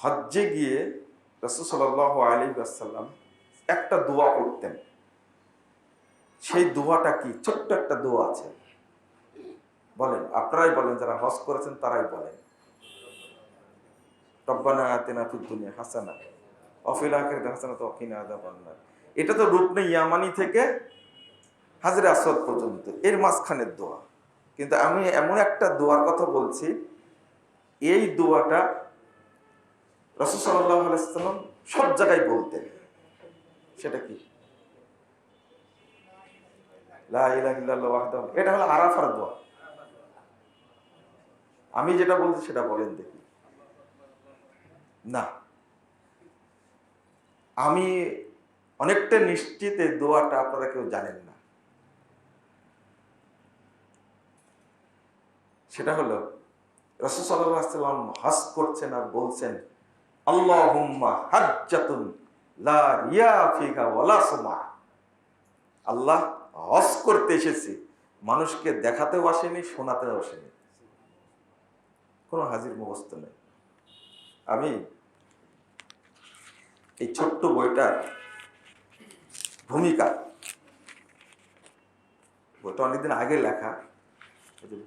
হজ্জে গিয়ে রসুল সাল্লাহ একটা দোয়া করতেন। সেই দোয়াটা কি? ছোট্ট একটা দোয়া আছে। বলেন, আপনারাই বলেন, যারা হজ করেছেন তারাই বলেন। রব্বানা আতেনা হাসানা অফিল আখির হাসানা তো অকিনা আযাবান্নার এটা তো রুকনে ইয়ামানি থেকে হাজরে আসওয়াদ পর্যন্ত, এর মাঝখানের দোয়া। কিন্তু আমি এমন একটা দোয়ার কথা বলছি, এই দোয়াটা সাল্লাহ আলাইসাল্লাম সব জায়গায় বলতেন। সেটা কি। এটা হলো আরাফার দোয়া। আমি যেটা বলছি সেটা বলেন দেখি। না। আমি অনেকটা নিশ্চিত এই দোয়াটা আপনারা কেউ জানেন না। সেটা হলো রসুল সাল্লাম হাস করছেন আর বলছেন লা ওয়ালা সুমা। আল্লাহ হজ করতে এসেছি, মানুষকে দেখাতেও আসেনি, শোনাতেও আসেনি। কোনো হাজির মুখস্থ নেই। আমি এই ছোট্ট বইটার ভূমিকা, বইটা অনেকদিন আগে লেখা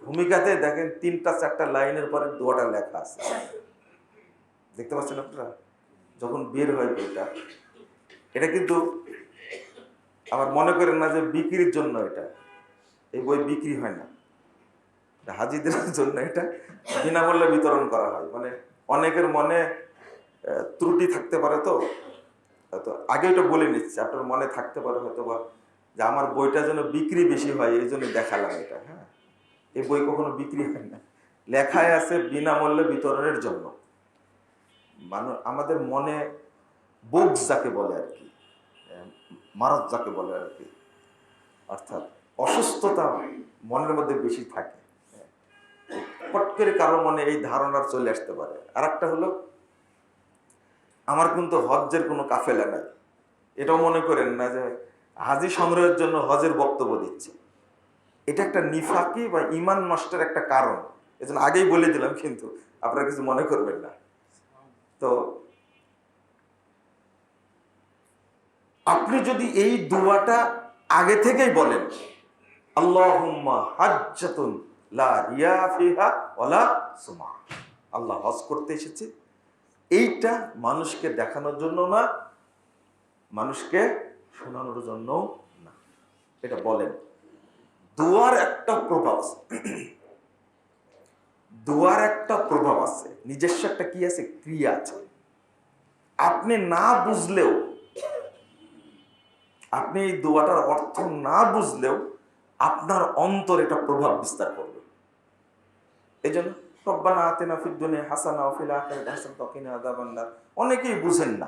ভূমিকাতে দেখেন তিনটা, চারটা লাইনের পরে দোয়াটা লেখা আছে। দেখতে পাচ্ছেন আপনারা? যখন বের হয় বইটা, এটা কিন্তু আবার মনে করেন না যে বিক্রির জন্য এটা। এই বই বিক্রি হয় না। হাজিদের জন্য এটা বিনামূল্যে বিতরণ করা হয়। মানে অনেকের মনে ত্রুটি থাকতে পারে তো। হয়তো আগে এটা বলে নিচ্ছে, আপনার মনে থাকতে পারে হয়তো বা যে আমার বইটা যেন বিক্রি বেশি হয়, এই জন্য দেখালাম এটা হ্যাঁ? এই বই কখনো বিক্রি হয় না। লেখায় আছে বিনামূল্যে বিতরণের জন্য। মানুষ, আমাদের মনে বুকস যাকে বলে আর কি মারত যাকে বলে আর কি, অর্থাৎ অসুস্থতা মনের মধ্যে বেশি থাকে। পট করে কারও মনে এই ধারণা চলে আসতে পারে। আর একটা হলো, আমার কিন্তু হজ্জের কোনো কাফেলা নাই। এটাও মনে করেন না যে হাজি সংগ্রহের জন্য হজের বক্তব্য দিচ্ছে। এটা একটা নিফাকি বা ইমান নষ্টের একটা কারণ। এজন্য আগেই বলে দিলাম কিন্তু আপনারা কিছু মনে করবেন না। তো আপনি যদি এই দোয়াটা আগে থেকেই বলেন সুমা। আল্লাহ হজ করতে এসেছে। এইটা মানুষকে দেখানোর জন্য না, মানুষকে শোনানোর জন্য না। এটা বলেন, দোয়ার একটা প্রভাব দোয়ার একটা প্রভাব আছে, নিজস্ব একটা কি আছে? ক্রিয়া আছে। আপনি না বুঝলেও, আপনি এই দোয়াটার অর্থ না বুঝলেও আপনার অন্তর এটা প্রভাব বিস্তার করবে। এই জন্য রব্বানা আতেনা ফিদ দুনিয়া হাসানা ওয়া ফিল আখিরাতি হাসানাতাও ওয়া অনেকেই বুঝেন না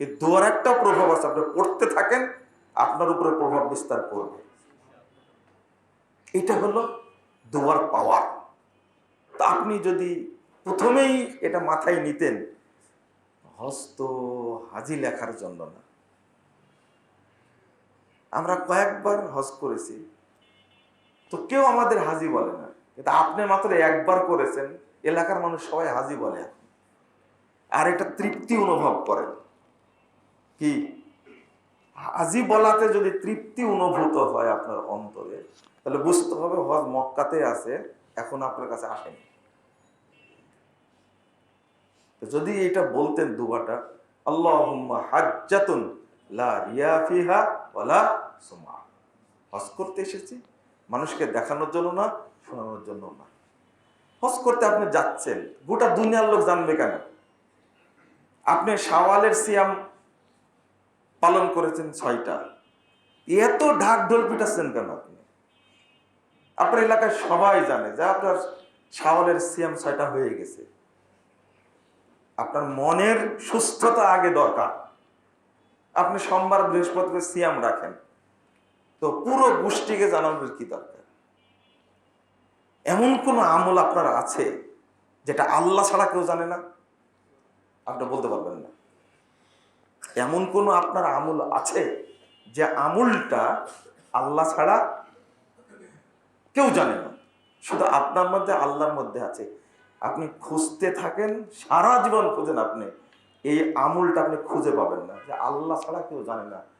এই দোয়ার একটা প্রভাব আছে, আপনি পড়তে থাকেন, আপনার উপরে প্রভাব বিস্তার করবে। এটা হলো দোয়ার পাওয়ার। তা আপনি যদি প্রথমেই এটা মাথায় নিতেন, হস্ত হাজি লেখার জন্য না। আমরা কয়েকবার হজ করেছি, তো কেউ আমাদের হাজি বলে না। কিন্তু আপনি মাত্র একবার করেছেন, এলাকার মানুষ সবাই হাজি বলে আর এটা তৃপ্তি অনুভব করেন। কি? হাজি বলাতে যদি তৃপ্তি অনুভূত হয় আপনার অন্তরে, তাহলে বুঝতে হবে হজ মক্কাতে আছে। এখন আপনার কাছে আসেনি। যদি এটা বলতেন দুবাটা হজ করতে এসেছি, মানুষকে দেখানোর জন্য না, শোনানোর জন্য না। হজ করতে আপনি যাচ্ছেন, গোটা দুনিয়ার লোক জানবে কেন? আপনি শাওয়ালের সিয়াম পালন করেছেন ছয়টা। এত ঢাক ঢোল পিটাচ্ছেন কেন আপনি? আপনার এলাকায় সবাই জানে যে আপনার শাওয়ালের সিয়াম ছয়টা হয়ে গেছে। আপনার মনের সুস্থতা আগে দরকার। আপনি সোমবার বৃহস্পতিবার সিয়াম রাখেন। তো পুরো গোষ্ঠীকে জানানোর কি দরকার? এমন কোন আমল আপনার আছে যেটা আল্লাহ ছাড়া কেউ জানে না? আপনি বলতে পারবেন না। এমন কোন আপনার আমল আছে যে আমলটা আল্লাহ ছাড়া কেউ জানে না। শুধু আপনার মধ্যে, আল্লাহর মধ্যে আছে। আপনি খুঁজতে থাকেন, সারা জীবন খুঁজেন আপনি। এই আমুলটা আপনি খুঁজে পাবেন না। যে আল্লাহ ছাড়া কেউ জানে না।